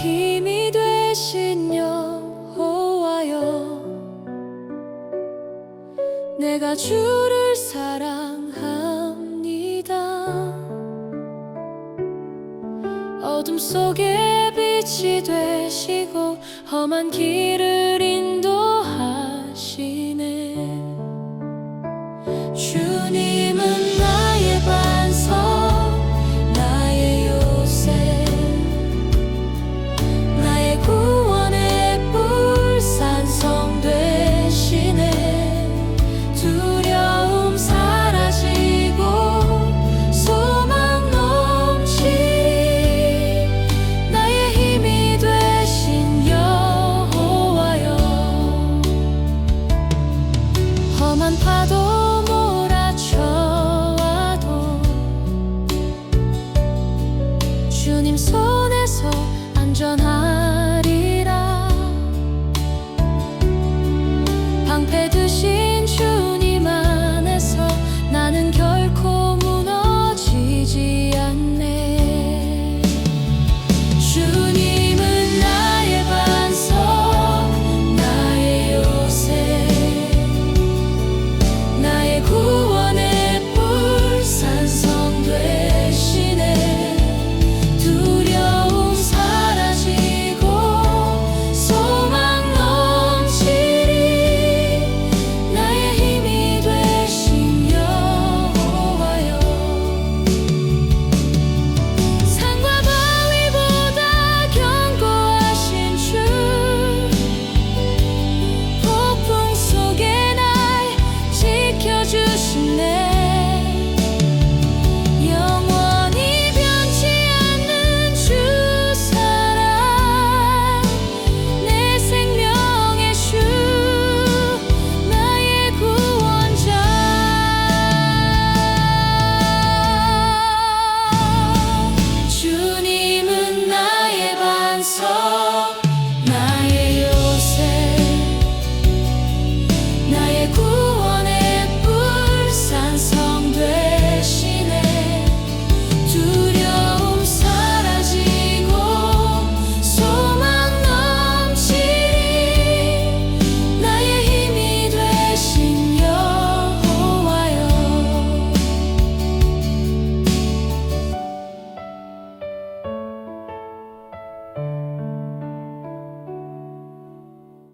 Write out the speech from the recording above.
힘이 되신 여호와여 내가 주를 사랑합니다. 어둠 속에 빛이 되시고 험한 길을 주님 손에서 안전한